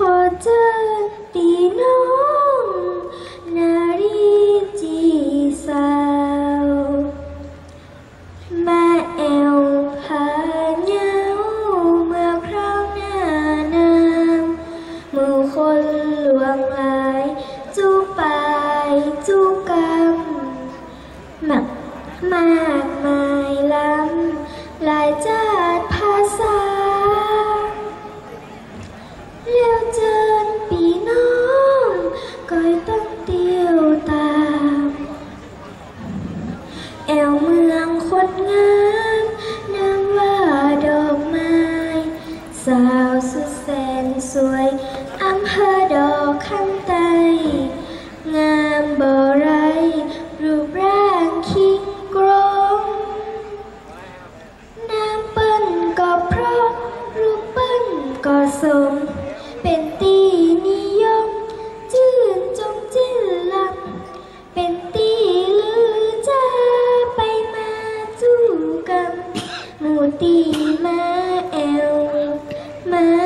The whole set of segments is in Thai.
ขอเชิญตีน้องนารีจีสาวมาแอวพาเหงาเมื่อคราวหน้านางหมู่คนหลวงหลายจูปายจูกรรมหมักมากมาย ก็สม เป็นตีนิยมจื่นจงจิ้นลังเป็นตีลือจะไปมาจู้กัน หมูตีมาแอวมา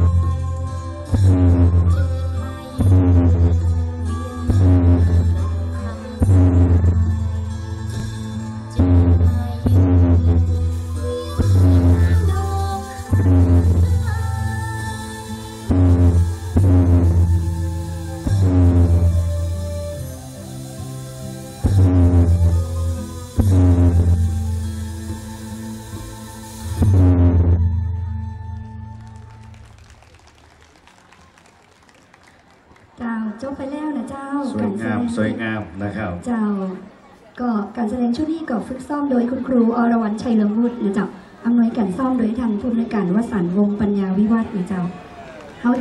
เจ้าสวยงามกรแดสวยงามนะครับเจ้า ก็การแสดงชุดนี้ก็ฝึกซ้อมโดยคุณครูอรวรรณชัยเลิมวุฒินะเจ้าอำนวยการซ้อมโดยท่านผู้อำนวยการวสันต์วงศ์ปัญญาวิวัฒน์นะเจ้าเขาจะ